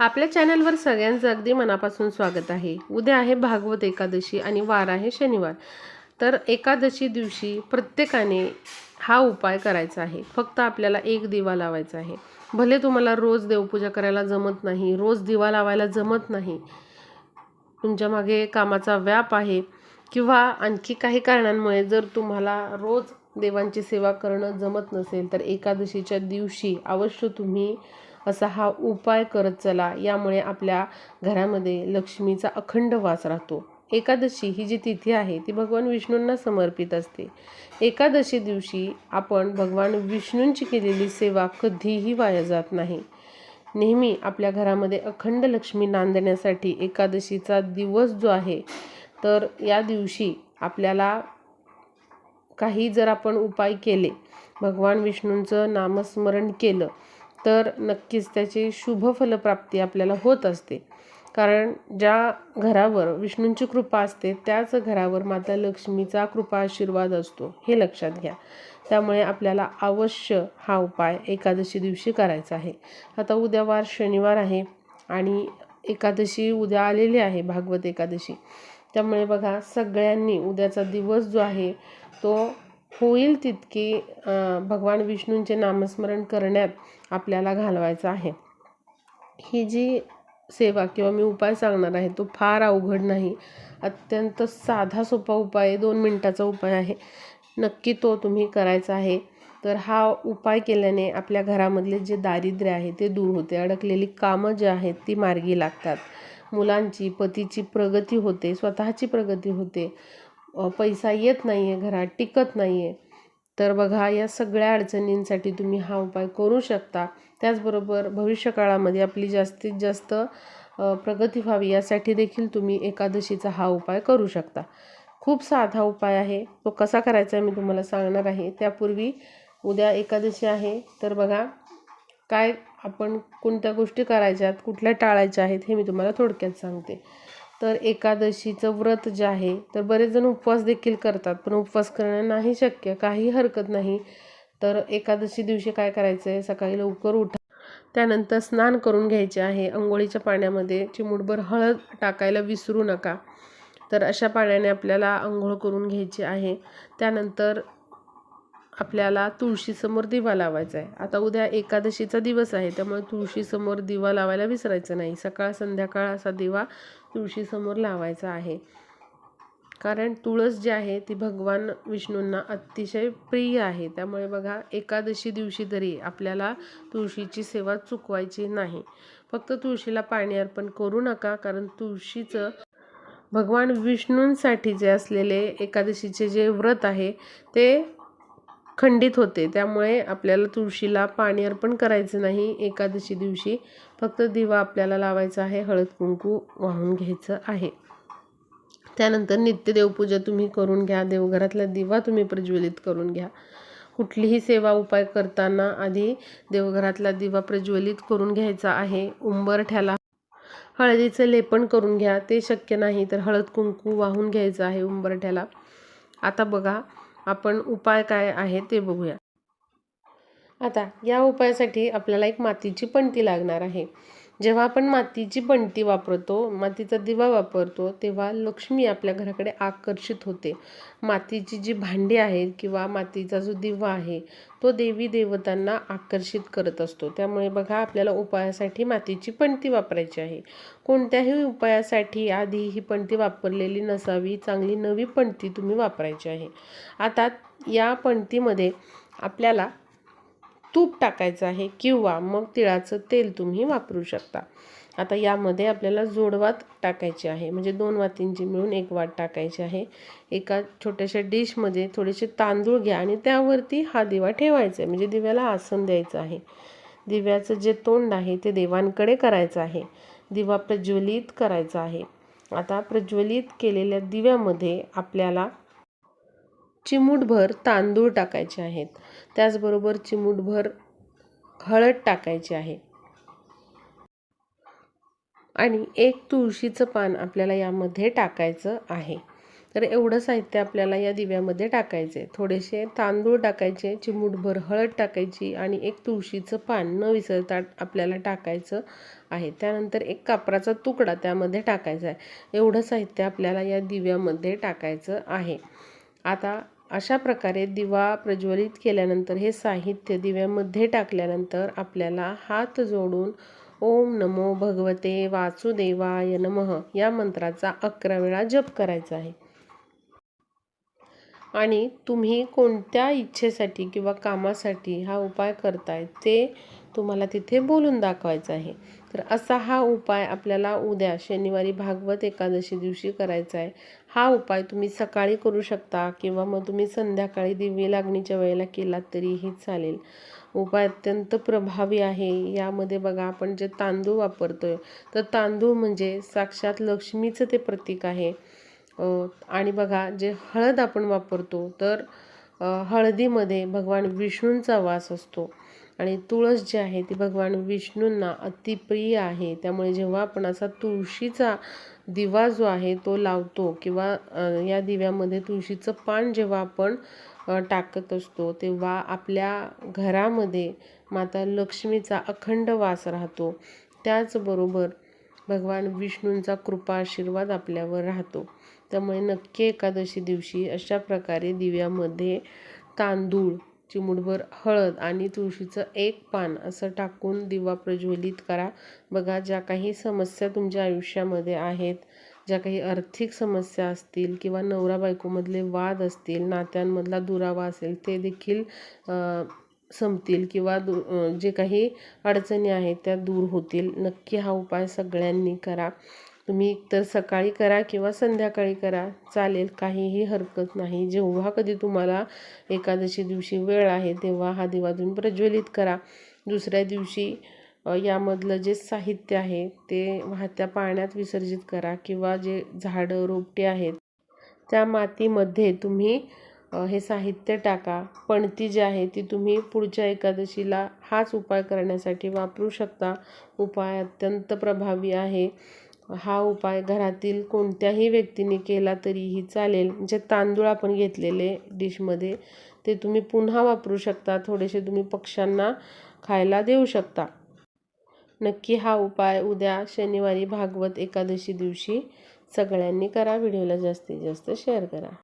आपल्या चॅनलवर सगळ्यांचं अगदी मनापासून स्वागत आहे. उद्या आहे भागवत एकादशी आणि वार आहे शनिवार. तर एकादशी दिवशी प्रत्येकाने हा उपाय करायचा आहे. फक्त आपल्याला एक दिवा लावायचा आहे. भले तुम्हाला रोज देवपूजा करायला जमत नाही रोज दिवा लावायला जमत नाही तुमच्या मागे कामाचा व्याप आहे किंवा आणखी काही कारणांमुळे जर तुम्हाला रोज देवांची सेवा करणं जमत नसेल तर एकादशीच्या दिवशी अवश्य तुम्ही असा हा उपाय करत चला यामुळे आपल्या घरामध्ये लक्ष्मीचा अखंड वास राहतो. एकादशी ही जी तिथी आहे ती भगवान विष्णूंना समर्पित असते. एकादशी दिवशी आपण भगवान विष्णूंची केलेली सेवा कधीही वाया जात नाही. नेहमी आपल्या घरामध्ये अखंड लक्ष्मी नांदण्यासाठी एकादशीचा दिवस जो आहे तर या दिवशी आपल्याला काही जर आपण उपाय केले भगवान विष्णूंचं नामस्मरण केलं तर नक्कीच त्याची शुभ फलप्राप्ती आपल्याला होत असते. कारण ज्या घरावर विष्णूंची कृपा असते त्याच घरावर माता लक्ष्मीचा कृपा आशीर्वाद असतो हे लक्षात घ्या. त्यामुळे आपल्याला अवश्य हा उपाय एकादशी दिवशी करायचा आहे. आता उद्या वार शनिवार आहे आणि एकादशी उद्या आलेली आहे भागवत एकादशी. त्यामुळे बघा सगळ्यांनी उद्याचा दिवस जो आहे तो होईल तितके भगवान विष्णूंचे नामस्मरण करण्यात आपल्याला घालवायचं आहे. ही जी सेवा किंवा मी उपाय सांगणार आहे तो फार अवघड नाही. अत्यंत साधा सोपा उपाय आहे. दोन मिनटाचा उपाय आहे. नक्की तो तुम्ही करायचा आहे. तर हा उपाय केल्याने आपल्या घरामधले जे दारिद्र्य आहे ते दूर होते. अडकलेली कामं जी आहेत ती मार्गी लागतात. मुलांची पतीची प्रगती होते स्वतःची प्रगती होते. पैसा येत नाही आहे घरात टिकत नाही आहे तर बघा या सगळ्या अडचणींसाठी तुम्ही हा उपाय करू शकता. त्याचबरोबर भविष्यकाळामध्ये आपली जास्तीत जास्त प्रगती व्हावी यासाठी देखील तुम्ही एकादशीचा हा उपाय करू शकता. खूप साधा उपाय आहे. तो कसा करायचा आहे मी तुम्हाला सांगणार आहे. त्यापूर्वी उद्या एकादशी आहे. तर बघा काय आपण कोणत्या गोष्टी करायच्यात कुठल्या टाळायच्या आहेत हे मी तुम्हाला थोडक्यात सांगते. तर एकादशीचं व्रत जे आहे तर बरेच जण उपवास देखील करतात पण उपवास करणं नाही शक्य काही हरकत नाही. तर एकादशी दिवशी काय करायचं आहे सकाळी लवकर उठा. त्यानंतर स्नान करून घ्यायचे आहे. अंघोळीच्या पाण्यामध्ये चिमूटभर हळद टाकायला विसरू नका. तर अशा पाण्याने आपल्याला आंघोळ करून घ्यायची आहे. त्यानंतर आपल्याला तुळशीसमोर दिवा लावायचा आहे. आता उद्या एकादशीचा दिवस आहे त्यामुळे तुळशीसमोर दिवा लावायला विसरायचं नाही. सकाळ संध्याकाळ असा दिवा तुळशीसमोर लावायचा आहे. कारण तुळस जी आहे ती भगवान विष्णूंना अतिशय प्रिय आहे. त्यामुळे बघा एकादशी दिवशी तरी आपल्याला तुळशीची सेवा चुकवायची नाही. फक्त तुळशीला पाणी अर्पण करू नका कारण तुळशीचं भगवान विष्णूंसाठी जे असलेले एकादशीचे जे व्रत आहे ते खंडित होते. त्यामुळे आपल्याला तुळशीला पाणी अर्पण करायचं नाही एकादशी दिवशी. फक्त दिवा आपल्याला लावायचा आहे हळद कुंकू वाहून घ्यायचं आहे. त्यानंतर नित्य देवपूजा तुम्ही करून घ्या. देवघरातला दिवा तुम्ही प्रज्वलित करून घ्या. कुठलीही सेवा उपाय करताना आधी देवघरातला दिवा प्रज्वलित करून घ्यायचा आहे. उंबरठ्याला हळदीचं लेपन करून घ्या. ते शक्य नाही तर हळद कुंकू वाहून घ्यायचं आहे उंबरठ्याला आता बघा आपण उपाय काय आहे ते बघूया. आता या उपायासाठी आपल्याला एक मातीची पणती लागणार आहे. जेव्हा आपण मातीची पणती वापरतो मातीचा दिवा वापरतो तेव्हा लक्ष्मी आपल्या घराकडे आकर्षित होते. मातीची जी भांडी आहेत किंवा मातीचा जो दिवा आहे तो देवी देवतांना आकर्षित करत असतो. त्यामुळे बघा आपल्याला उपायासाठी मातीची पणती वापरायची आहे. कोणत्याही उपायासाठी आधी ही पणती वापरलेली नसावी चांगली नवी पणती तुम्ही वापरायची आहे. आता या पणतीमध्ये आपल्याला तूप टाकायचं आहे किंवा मग तिळाचं तेल तुम्ही वापरू शकता. आता यामध्ये आपल्याला जोडवात टाकायची आहे. म्हणजे दोन वातींची मिळून एक वाट टाकायची आहे. एका छोट्याशा डिशमध्ये थोडेसे तांदूळ घ्या आणि त्यावरती हा दिवा ठेवायचा आहे. म्हणजे दिव्याला आसन द्यायचं आहे. दिव्याचं जे तोंड आहे ते देवांकडे करायचं आहे. दिवा प्रज्वलित करायचा आहे. आता प्रज्वलित केलेल्या दिव्यामध्ये आपल्याला चिमूटभर तांदूळ टाकायचे आहेत. त्याचबरोबर चिमूटभर हळद टाकायची आहे. आणि एक तुळशीचं पान आपल्याला यामध्ये टाकायचं आहे. तर एवढं साहित्य आपल्याला या दिव्यामध्ये टाकायचं आहे थोडेसे तांदूळ टाकायचे चिमूटभर हळद टाकायची आणि एक तुळशीचं पान न विसरता आपल्याला टाकायचं आहे. त्यानंतर एक कापराचा तुकडा त्यामध्ये टाकायचा आहे. एवढं साहित्य आपल्याला या दिव्यामध्ये टाकायचं आहे. आता अशा प्रकारे दिवा प्रज्वलित केल्यानंतर हे साहित्य दिव्यामध्ये टाकल्यानंतर आपल्याला हात जोडून ओम नमो भगवते वासुदेवाय नमः या मंत्राचा अकरा वेळा जप करायचा आहे. आणि तुम्ही कोणत्या इच्छेसाठी किंवा कामासाठी हा उपाय करताय ते तुम्हाला तिथे बोलून दाखवायचं आहे. तर असा हा उपाय आपल्याला उद्या शनिवारी भागवत एकादशी दिवशी करायचा आहे. हा उपाय तुम्ही सकाळी करू शकता किंवा मग तुम्ही संध्याकाळी दिव्य लागणीच्या वेळेला केलात तरीही चालेल. उपाय अत्यंत प्रभावी आहे. यामध्ये बघा आपण जे तांदूळ वापरतोय तर तांदूळ म्हणजे साक्षात लक्ष्मीचं ते प्रतीक आहे. आणि बघा जे हळद आपण वापरतो तर हळदीमध्ये भगवान विष्णूंचा वास असतो. आणि तुळस जी आहे ती भगवान विष्णूंना अतिप्रिय आहे. त्यामुळे जेव्हा आपण असा तुळशीचा दिवा जो आहे तो लावतो किंवा या दिव्यामध्ये तुळशीचं पान जेव्हा आपण टाकत असतो तेव्हा आपल्या घरामध्ये माता लक्ष्मीचा अखंड वास राहतो. त्याचबरोबर भगवान विष्णूंचा कृपा आशीर्वाद आपल्यावर राहतो. त्यामुळे नक्की एकादशी दिवशी अशा प्रकारे दिव्यामध्ये तांदूळ चिमूटभर हळद आणि तुळशीचं एक पान असं टाकून दिवा प्रज्वलित करा. बघा ज्या काही समस्या तुमच्या आयुष्यामध्ये आहेत ज्या काही आर्थिक समस्या असतील किंवा नवरा बायकोमधले वाद असतील नात्यांमधला दुरावा असेल ते देखील संपतील किंवा दु जे काही अडचणी आहेत त्या दूर होतील. नक्की हा उपाय सगळ्यांनी करा. तुम्ही तर सकाळी करा किंवा संध्याकाळी करा चालेल काहीही हरकत नाही. जेव्हा कधी तुम्हाला एकादशी दिवशी वेळ आहे तेव्हा हा दिवाधून प्रज्वलित करा. दुसऱ्या दिवशी यामधलं जे साहित्य आहे ते वाहत्या पाण्यात विसर्जित करा किंवा जे झाडं रोपटे आहेत त्या मातीमध्ये तुम्ही हे साहित्य टाका. पणती जी आहे ती तुम्ही पुढच्या एकादशीला हाच उपाय करण्यासाठी वापरू शकता. उपाय अत्यंत प्रभावी आहे. हा उपाय घरातील कोणत्याही व्यक्तीने केला तरीही चालेल. जे तांदूळ आपण घेतलेले डिशमध्ये ते तुम्ही पुन्हा वापरू शकता. थोडेसे तुम्ही पक्ष्यांना खायला देऊ शकता. नक्की हा उपाय उद्या शनिवारी भागवत एकादशी दिवशी सगळ्यांनी करा. व्हिडिओला जास्तीत जास्त शेअर करा.